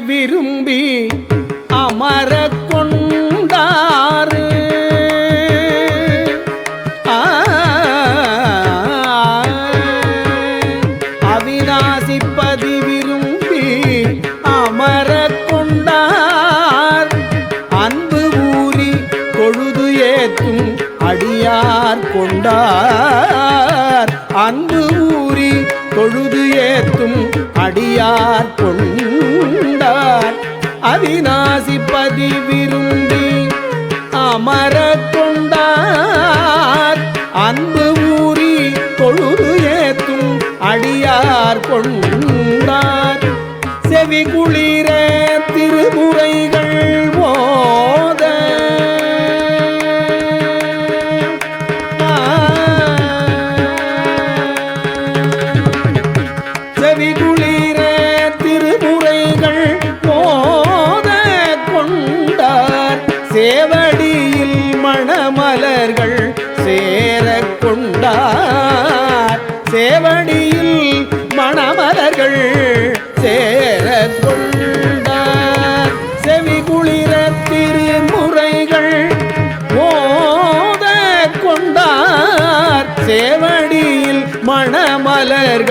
விரும்பி அமர கொண்டாரு ஆ, அவிநாசிப்பதி விரும்பி அமர கொண்டார். அன்பு ஊறி கொழுது ஏத்தும் அடியார் கொண்டார். அன்பு ஊறி தொழுது ஏத்தும் அடியார் அவிநாசிப்பதி விரும்பி அமர கொண்டார் அன்பு ஊறி தொழுது ஏத்தும் அடியார் கொண்டார். செவி குளிரே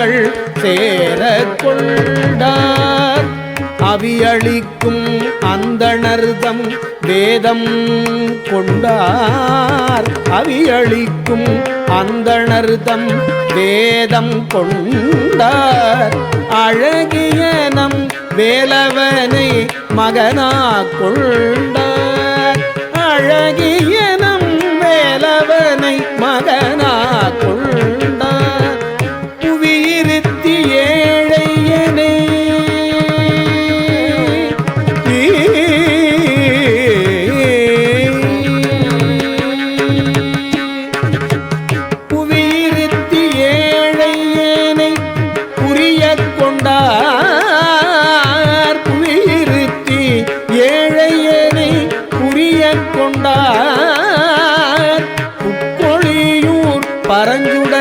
மணமலர்கள் சேர கொண்டார். அவியளிக்கும் அந்தணர்தம் வேதம் கொண்டார். அவியளிக்கும் அந்தணர்தம் வேதம் கொண்டார். அழகிய நம் வேலவனை மகனா கொண்டார். அழகிய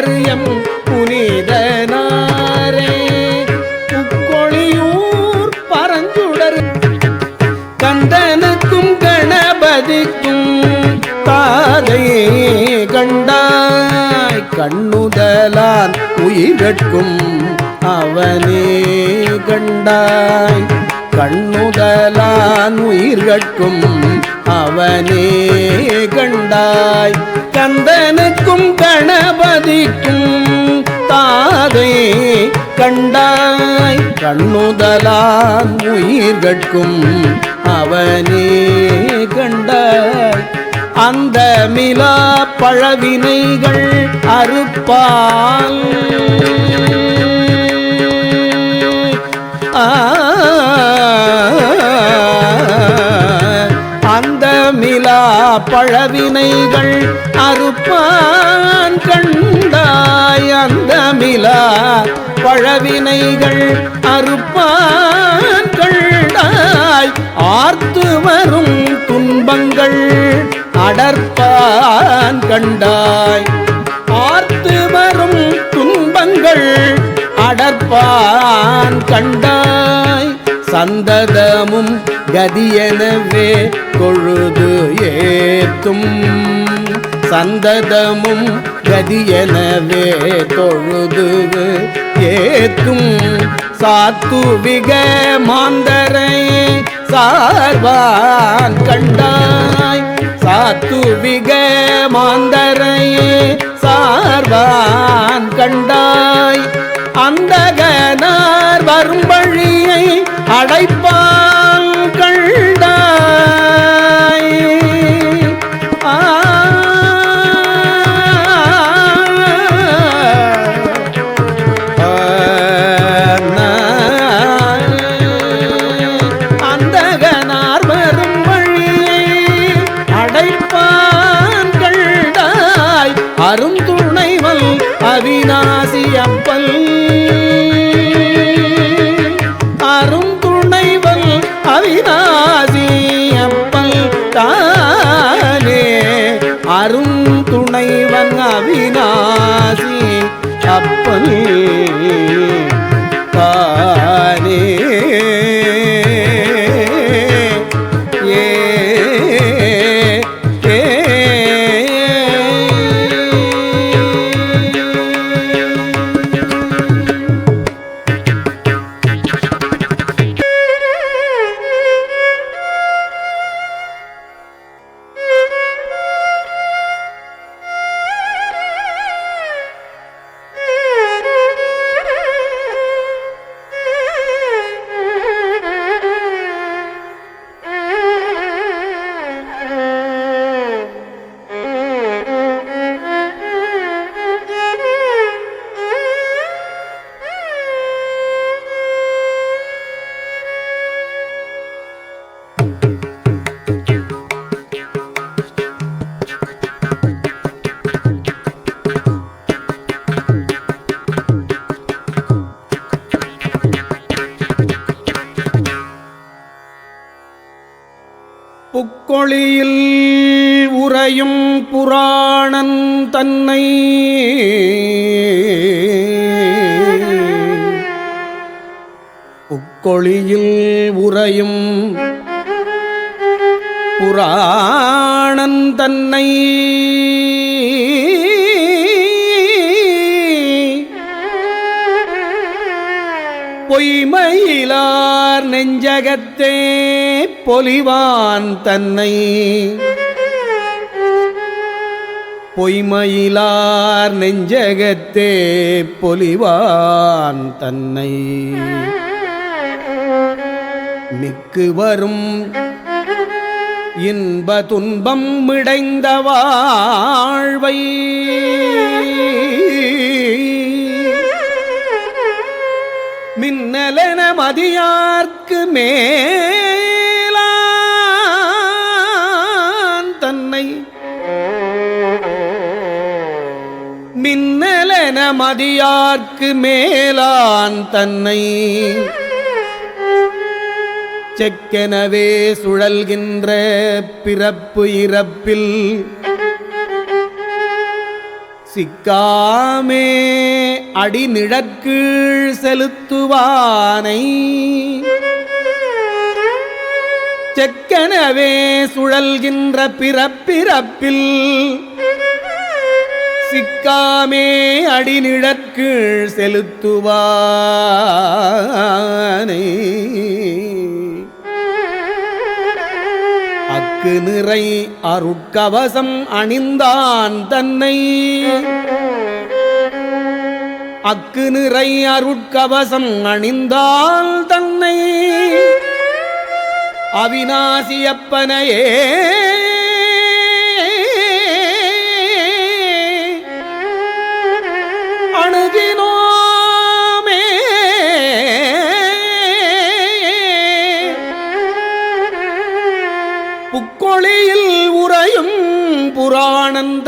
பரஞ்சுடர் எம் புனிதனாரே. உக்கொழியூர் பரஞ்சுடர் கந்தனுக்கும் கணபதிக்கும் தாதையே கண்டாய். கண்ணுதலான் உயிரட்கும் அவனே கண்டாய். கண்ணுதலான் உயிர்கட்கும் அவனே கண்டாய். கந்தனுக்கும் கணபதிக்கும் தாதை கண்டாய். கண்ணுதலான் உயிர்கட்கும் அவனே கண்டாய். அந்த மிலா பழவினைகள் அறுப்பால் ஆ அந்த மிலா பழவினைகள் அறுப்பான் கண்டாய் அந்த மிலா பழவினைகள் அறுப்பான் கண்டாய். ஆர்த்து வரும் துன்பங்கள் அடர்ப்பான் கண்டாய். ஆர்த்து வரும் துன்பங்கள் அடர்ப்பான் கண்டாய். சந்ததமும் கதியெனவே கொழுது ஏத்தும். சந்ததமும் கதியெனவே தொழுது ஏத்தும். சாத்துவிக மாந்தரை சார்வான் கண்டாய். சாத்துவிக மாந்தரை சார்வான் கண்டாய். அந்தகனார் வரும் வழியை அடைப்பான் அருந்துணைவன் அவிநாசி அப்பல் தானே புக்கொழியில் உறையும் புராணன் தன்னை. புக்கொழியில் உறையும் புராணன் தன்னை. பொய்மையிலார் நெஞ்சகத்தே பொலிவான் தன்னை. பொய்மையிலார் நெஞ்சகத்தே பொலிவான் தன்னை. மிக்கு வரும் இன்ப துன்பம் இடைந்த வாழ்வை. மின்னலன மதியார்க்கு மேலான் தன்னை. மின்னலென மதியார்க்கு மேலான் தன்னை. செக்கெனவே சுழல்கின்ற பிறப்பு இறப்பில் சிக்காமே அடிநிழற்கீழ் செலுத்துவானை. செக்கனவே சுழல்கின்ற பிறப்பிறப்பில் சிக்காமே அடிநிழற்கீழ் செலுத்துவானை. அக்கு நிறை அருட்கவசம் அணிந்தான் தன்னை. அக்கு நிறை அருட்கவசம் அணிந்தால் தன்னை. அவிநாசியப்பனையே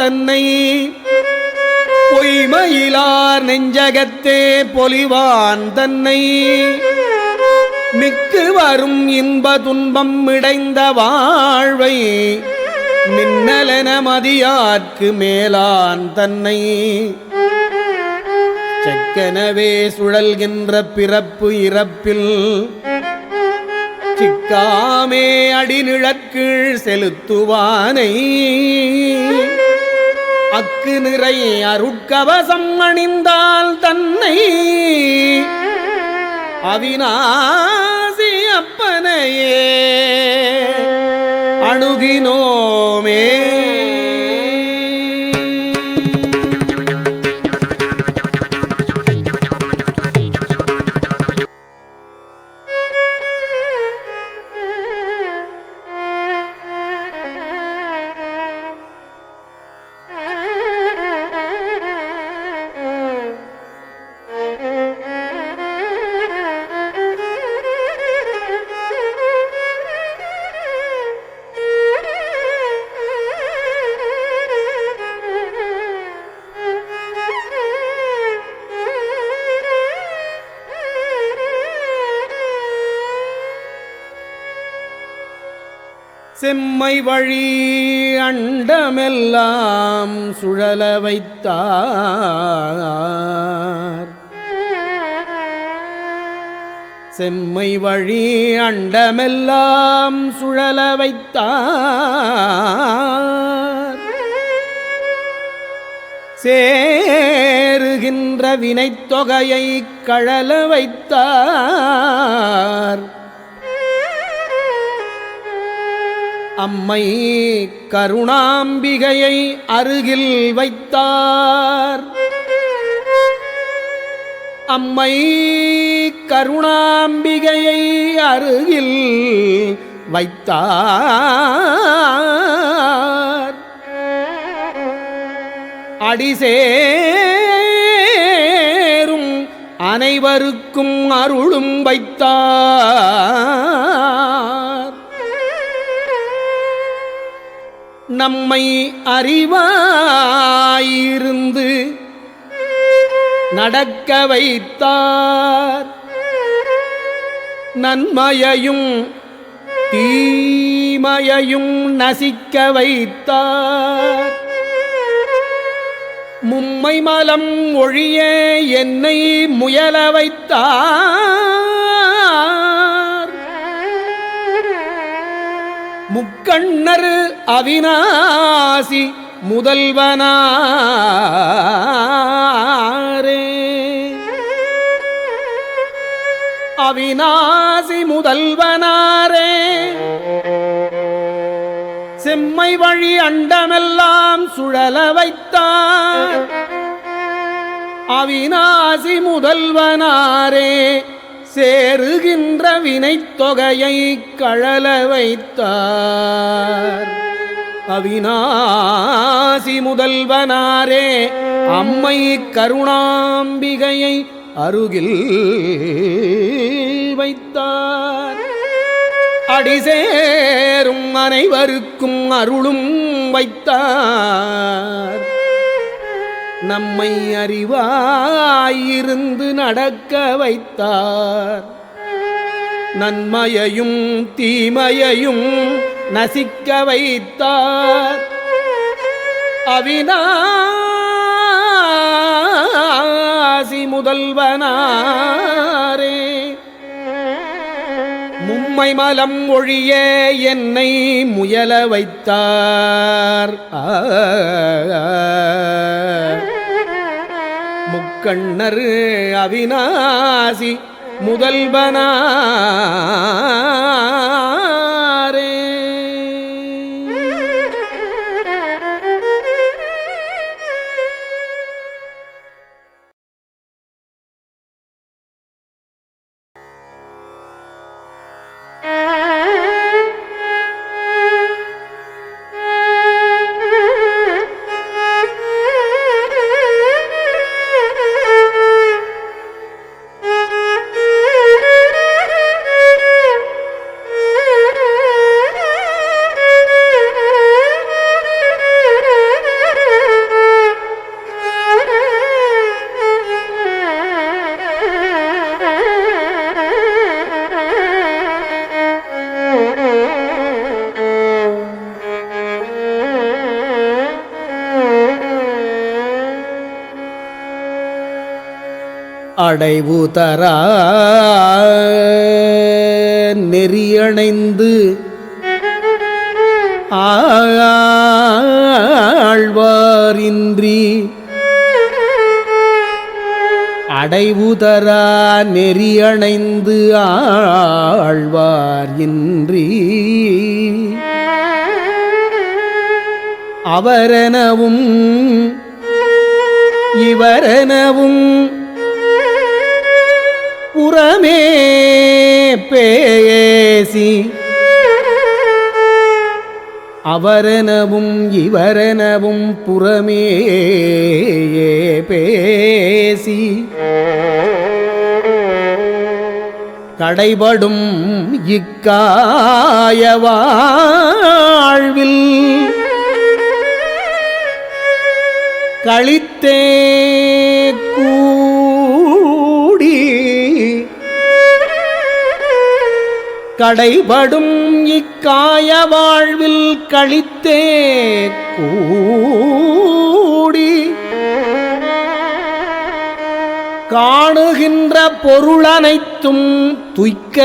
தன்னை பொய்மையிலார் நெஞ்சகத்தே பொலிவான் தன்னை. மிக்கு வரும் இன்ப துன்பம் இடைந்த வாழ்வை மின்னலன மதியார்க்கு மேலான் தன்னை. செக்கனவே சுழல்கின்ற பிறப்பு இறப்பில் சிக்காமே அடிநிழற்கீழ் செலுத்துவானை. அக்கு நிறை அருட்கவசம் அணிந்தால் தன்னை அவினாசி அப்பனையே. அணுகினோமே செம்மை வழி அண்டமெல்லாம் சுழல வைத்தார். செம்மை வழி அண்டமெல்லாம் சுழல வைத்தார். சேருகின்ற வினைத்தொகையை கழல வைத்தார். அம்மை கருணாம்பிகையை அருகில் வைத்தார். அம்மை கருணாம்பிகையை அருகில் வைத்தார். அடிசேரும் அனைவருக்கும் அருளும் வைத்தார். நம்மை அறிவாயிருந்து நடக்க வைத்தார். நன்மையையும் தீமையையும் நசிக்க வைத்தார். மும்மை மலம் ஒழிய என்னை முயல வைத்தார். முக்கண்ணர் அவினாசி முதல்வனாரே. அவினாசி முதல்வனாரே. செம்மை வழி அண்டமெல்லாம் சுழல வைத்தார். அவினாசி முதல்வனாரே. சேருகின்ற வினைத்தொகையை கழல வைத்தார். அவினாசி முதல்வனாரே அம்மை கருணாம்பிகையை அருகில் வைத்தார். அடிசேரும் அனைவருக்கும் அருளும் வைத்தார். நம்மை அறிவாயிருந்து நடக்க வைத்தார். நன்மையையும் தீமையையும் நசிக்க வைத்தார். அவினாசி முதல்வனாரே. மும்மை மலம் ஒழிய என்னை முயல வைத்தார். முக்கண்ணர் அவிநாசி முதல்வனா. அடைவு தரா நெறியணைந்து ஆழ்வாரின்றி. அடைவு தரா நெறியணைந்து ஆழ்வார் இன்றி அவரெனவும் இவரெனவும் புறமே பேசி அவரெனவும் இவரெனவும் புறமே பேசி. கடைபடும் இக்காய வாழ்வில் கழித்தே கடைபடும் இக்காய வாழ்வில் கழித்தே கூடி. காணுகின்ற பொருளனைத்தும் துய்க்க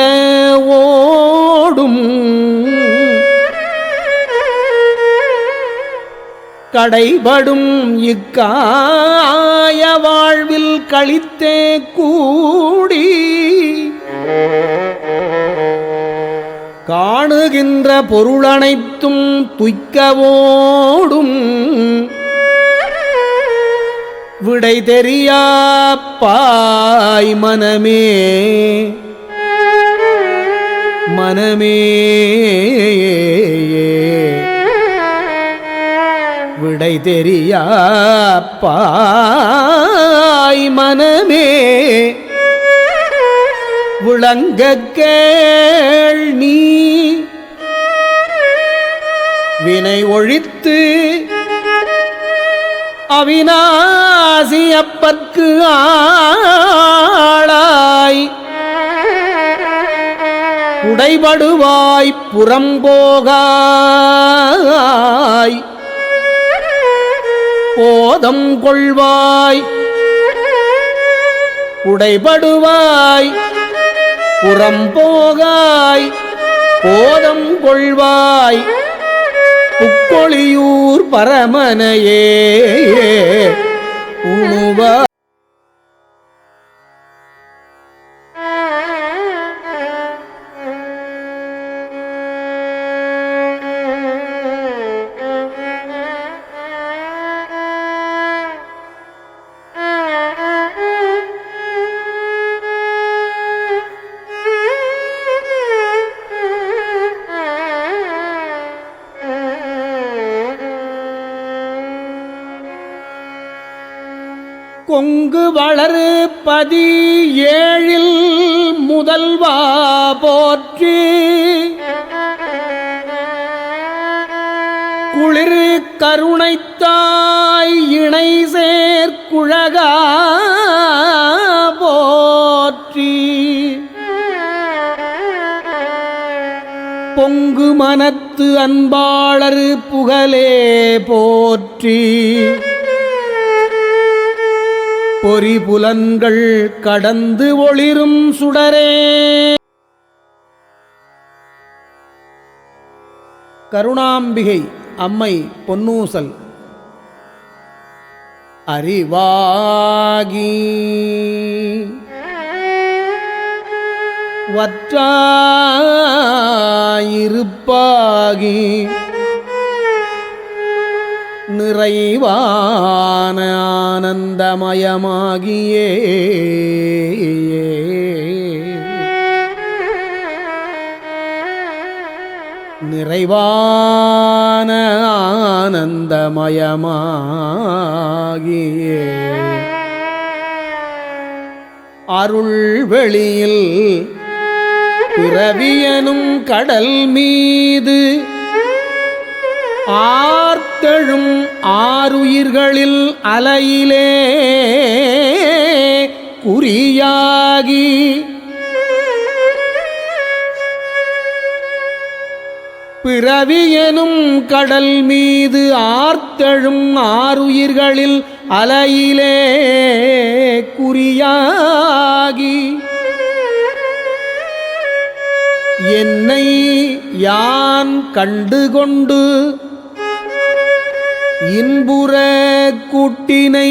ஓடும். கடைபடும் இக்காய வாழ்வில் கழித்தே கூடி. காணுகின்ற பொருளனைத்தும் துய்க்கவோடும். விடை தெரியா பாய் மனமே. மனமே விடை தெரியா பாய் மனமே விளங்கேள் நீ. வினை ஒழித்து அவிநாசி அப்பற்கு ஆளாய். உடைபடுவாய் புறம்போகாய் போதம் கொள்வாய். உடைபடுவாய் புறம்போகாய் போதம் கொள்வாய். புக்கொழியூர் பரமனையே உணுவா பதி ஏழில் முதல்வா போற்றி. குளிர் கருணைத்தாய் இணை சேர்க்குழகா போற்றி. பொங்கு மனத்து அன்பாளர் புகழே போற்றி. பொறி புலன்கள் கடந்து ஒளிரும் சுடரே. கருணாம்பிகை அம்மை பொன்னூசல். அறிவாகி. வற்றாயிருப்பாகி. நிறைவான ஆனந்தமயமாகியே. நிறைவான ஆனந்தமயமாகியே. அருள் வெளியில் பிறவியனும் கடல் மீது ஆ ஆர்த்தழும் ஆறுயிர்களில் அலையிலே குறியாகி. பிறவியனும் கடல் மீது ஆர்த்தெழும் ஆறுயிர்களில் அலையிலே குறியாகி. என்னை யான் கண்டு கொண்டு இன்புற குட்டினை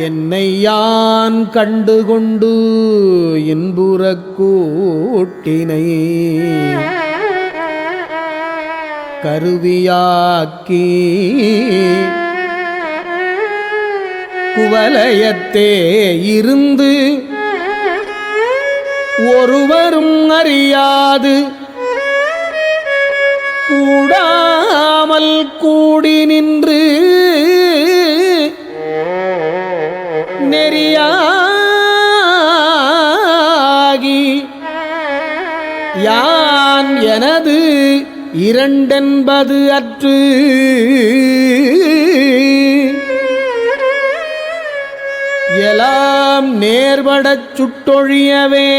என்னை யான் கண்டுகொண்டு இன்புற கூட்டினை கருவியாக்கி குவலயத்தே இருந்து ஒருவரும் அறியாது. கூடாமல் கூடி நின்று நெறியாகி யான் எனது இரண்டென்பது அற்று எலாம் நேர்படச் சுட்டொழியவே.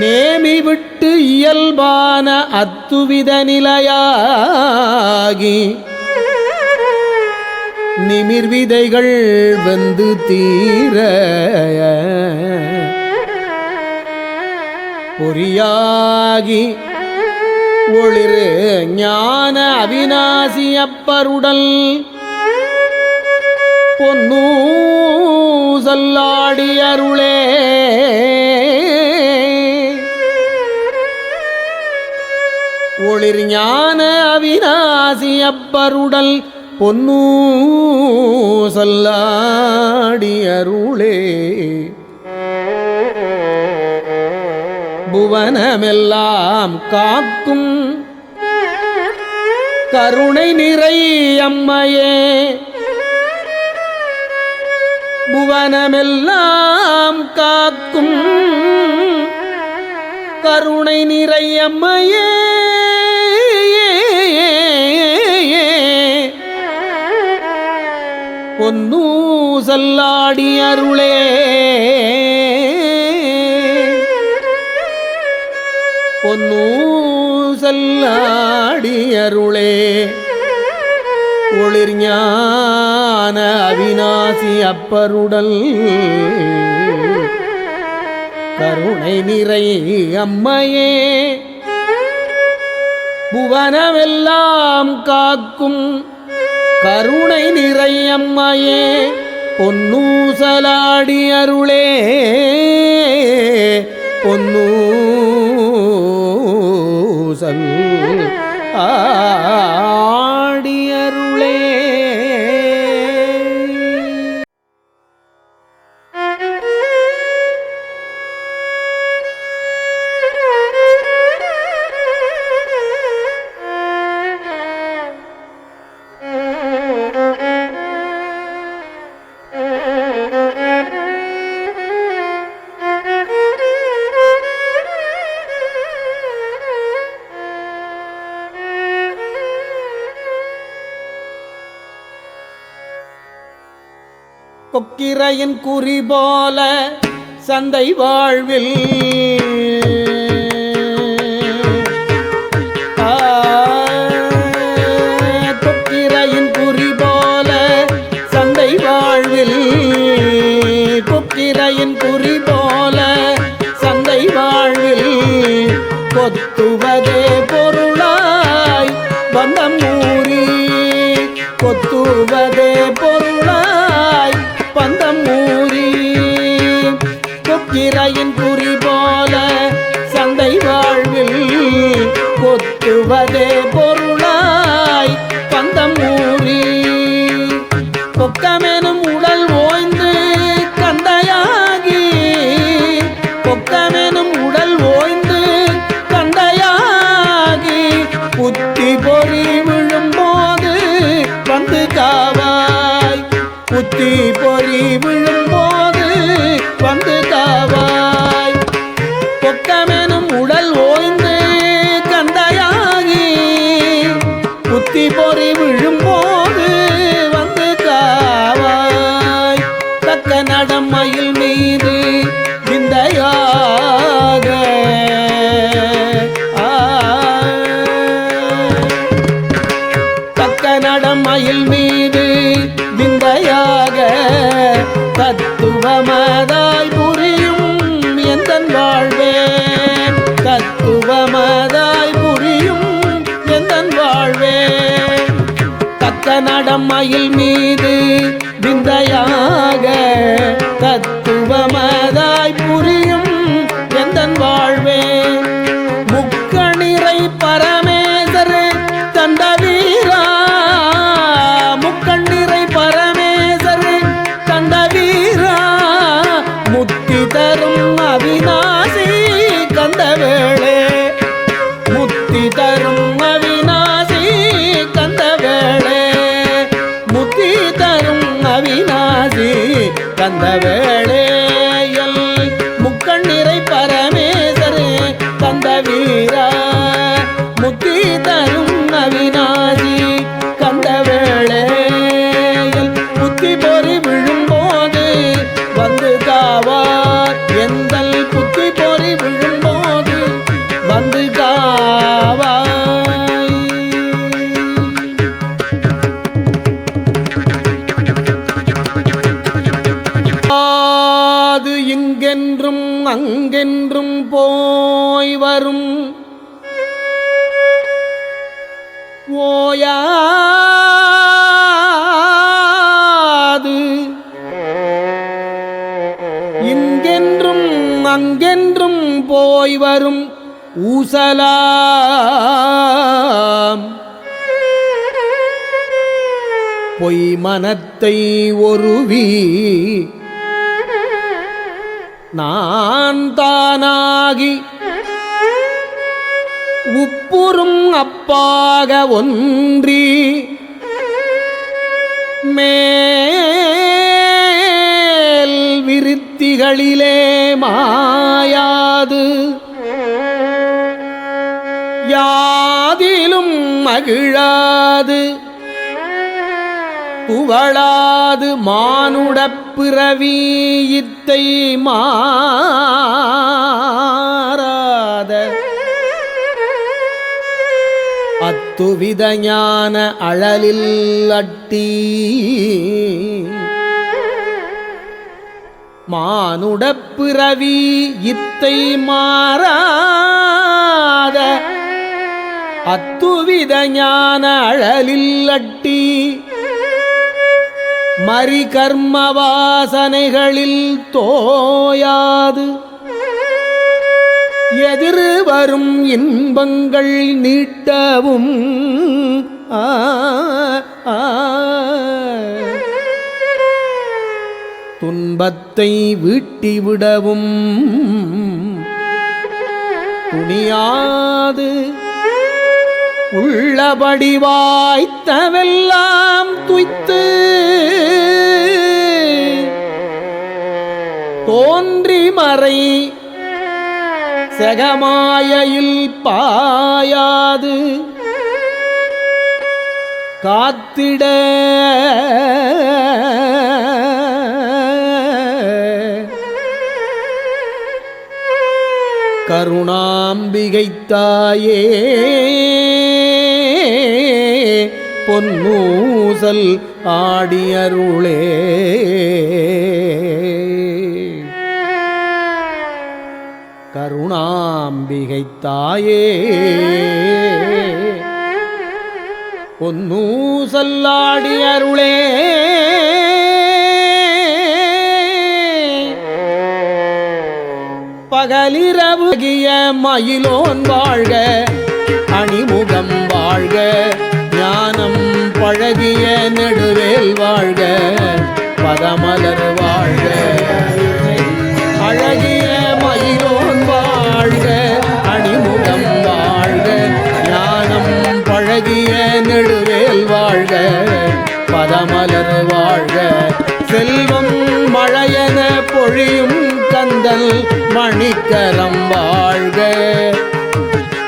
நேமி விட்டு இயல்பான அத்துவித நிலையாகி நிமிர்விதைகள் வந்து தீர பொறியாகி ஒளிரு ஞான அவிநாசி அப்பருடல் பொன்னூசல்லாடி அருளே. ஒளிர் ஞான அவிநாசி அப்பருடல் பொன்னூசல்லாடி அருளே. புவனமெல்லாம் காக்கும். கருணை நிறை அம்மையே புவனமெல்லாம் காக்கும். கருணை நிறை அம்மையே பொன்னூசல்லாடி அருளே. பொன்னூசல்லாடியருளே ஒளிர்ஞான அவிநாசி அப்பருடல். கருணை நிறை அம்மையே. புவனமெல்லாம் காக்கும் கருணை நிறை அம்மையே. பொன்னூசலாடி அருளே பொன்னூ பூசன் ஆ குறி போல சந்தை வாழ்வில் Tócame, no. மயில் மீது ஓயாது. இங்கென்றும் அங்கென்றும் போய் வரும் ஊசலாம். பொய் மனத்தை ஒருவி நான் தானாகி ஒப்புறும் அப்பாக ஒன்றி. மேல் விருத்திகளிலே மாயாது. யாதிலும் மகிழாது. புகழாது மானுடப் பிறவி இத்தை மா அத்துவித ஞான அழலில் அட்டி. மானுடப் பிறவி இத்தை மாறாத. அத்துவித ஞான அழலில் அட்டி. மறி கர்ம வாசனைகளில் தோயாது. எதிர் வரும் இன்பங்கள் நீட்டவும். துன்பத்தை வீட்டிவிடவும். துணியாது உள்ளபடி வாய்த்தவெல்லாம் துய்த்து. தோன்றி மறை செகமாயையில் பாயாது. காத்திட கருணாம்பிகை தாயே பொன்னூசல் ஆடியருளே. கருணாம்பிகை தாயே பொன்னூசல்லாடி அருளே. பகலிரவுகிய மயிலோன் வாழ்க அணிமுகம் வாழ்க ஞானம் பழகிய நெடுவேல் வாழ்க பதமலர் வாழ்க. பொழியும் கந்தல் மணிக்கரம் வாழ்க.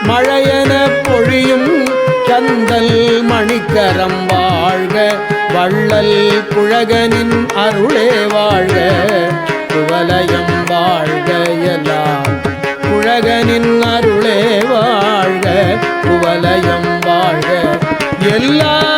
மழையென பொழியும் கந்தல் மணிக்கரம் வாழ்க. வள்ளல் புழகனின் அருளே வாழ்க. குவலயம் வாழ்க எல்லாம். புழகனின் அருளே வாழ்க. குவலயம் வாழ்க. எல்லா